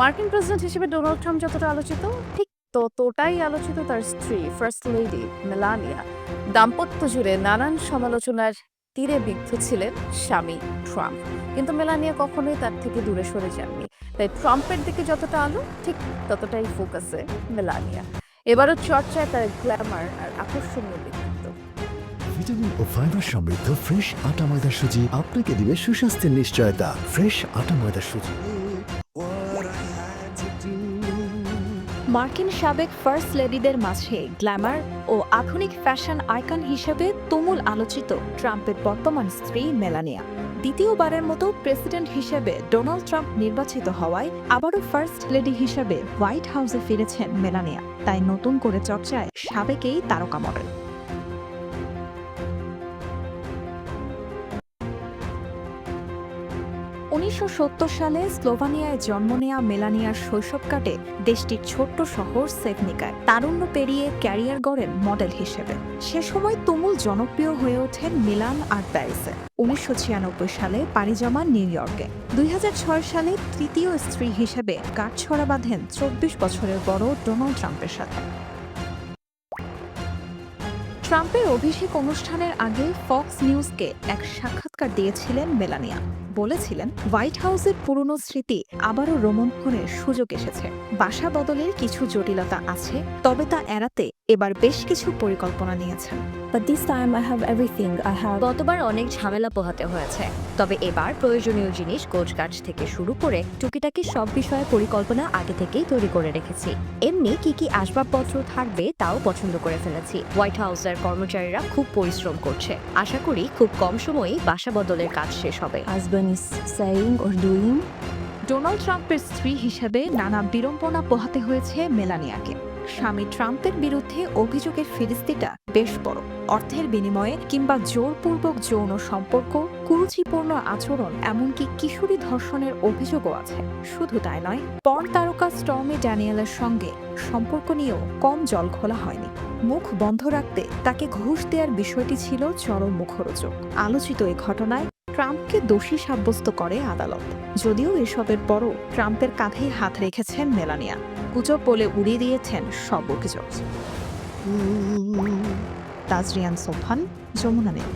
মার্কিন প্রেসিডেন্ট হিসেবে Donald Trump যতটা আলোচিত, ঠিক ততটাই আলোচিত তার স্ত্রী, ফার্স্ট লেডি মেলানিয়া। দাম্পত্য জুড়ে নানান সমালোচনার তীরে বিদ্ধ ছিলেন স্বামী ট্রাম্প। কিন্তু মেলানিয়া কখনোই তার থেকে দূরে সরে যাননি। তাই ট্রাম্পের দিকে যতটা আলো, ঠিক ততটাই ফোকাসে মেলানিয়া। এবারও চর্চায় তার গ্ল্যামার আর আকর্ষণীয় ব্যক্তিত্ব। ভিটামিন ও ফাইবার সমৃদ্ধ ফ্রেশ আটা ময়দার সুজি আপনাকে দিবে সুস্বাস্থ্যের নিশ্চয়তা। ফ্রেশ আটা ময়দার সুজি। মার্কিন সাবেক ফার্স্ট লেডিদের মাঝে গ্ল্যামার ও আধুনিক ফ্যাশন আইকন হিসেবে তুমুল আলোচিত ট্রাম্পের বর্তমান স্ত্রী মেলানিয়া। দ্বিতীয়বারের মতো প্রেসিডেন্ট হিসেবে ডোনাল্ড ট্রাম্প নির্বাচিত হওয়ায় আবারও ফার্স্ট লেডি হিসেবে হোয়াইট হাউসে ফিরেছেন মেলানিয়া। তাই নতুন করে চর্চায় সাবেকেই তারকা মডেল। উনিশশো সত্তর সালে স্লোভানিয়ায় জন্ম নেয়া মেলানিয়ার শৈশব কাটে দেশটির ছোট্ট শহর সেভনিকায় তারুণ্য পেরিয়ে ক্যারিয়ার গড়েন মডেল হিসেবে। সে সময় তুমুল জনপ্রিয় হয়ে ওঠেন মিলান আর প্যারিসে। উনিশশো সালে পাড়ি জমান নিউ ইয়র্কে। দুই হাজার ছয় সালে তৃতীয় স্ত্রী হিসেবে কাঠছড়া বাঁধেন চব্বিশ বছরের বড় ডোনাল্ড ট্রাম্পের সাথে। ট্রাম্পের অভিষেক অনুষ্ঠানের আগে ফক্স নিউজকে এক সাক্ষাৎকার দিয়েছিলেন মেলানিয়া। বলেছিলেন হোয়াইট হাউসের পুরনো স্মৃতি আবারও রোমন্থনের সুযোগ এসেছে। বাসা বদলের কিছু জটিলতা আছে তবে তা এড়াতে এবার বেশ কিছু পরিকল্পনা নিয়েছেন। But this time I have everything. I have গতবার অনেক ঝামেলা পোহাতে হয়েছে। তবে এবার প্রয়োজনীয় জিনিস কোচকাঠ থেকে শুরু করে টুকিটাকি সব বিষয়ে পরিকল্পনা আগে থেকেই তৈরি করে রেখেছি। এমনি কি কি আসবাবপত্র থাকবে তাও পছন্দ করে ফেলেছি। হোয়াইট হাউসের কর্মচারীরা খুব পরিশ্রম করছে। আশা করি খুব কম সময়েই বাসা বদলের কাজ শেষ হবে সেইং. ডোনাল্ড ট্রাম্পের স্ত্রী হিসেবে নানা বিড়ম্বনা পোহাতে হয়েছে মেলানিয়াকে স্বামী ট্রাম্পের বিরুদ্ধে অভিযোগের ফিরিস্তিটা বেশ বড়। অর্থের বিনিময়ে কিংবা জোরপূর্বক যৌন সম্পর্ক, কুরুচিপূর্ণ আচরণ, এমনকি কিশোরী ধর্ষণের অভিযোগও আছে। শুধু তাই নয় পর্ন তারকা স্টর্মি ড্যানিয়েলের সঙ্গে সম্পর্ক নিয়েও কম জল খোলা হয়নি। মুখ বন্ধ রাখতে তাকে ঘুষ দেওয়ার বিষয়টি ছিল চরম মুখরোচক। আলোচিত এই ঘটনায় ট্রাম্পকে দোষী সাব্যস্ত করে আদালত। যদিও এসবের পরও ট্রাম্পের কাঁধেই হাত রেখেছেন মেলানিয়া। গুজব বলে উড়িয়ে দিয়েছেন সব অভিযোগ। তাজরিয়ান সোফান যমুনা নেই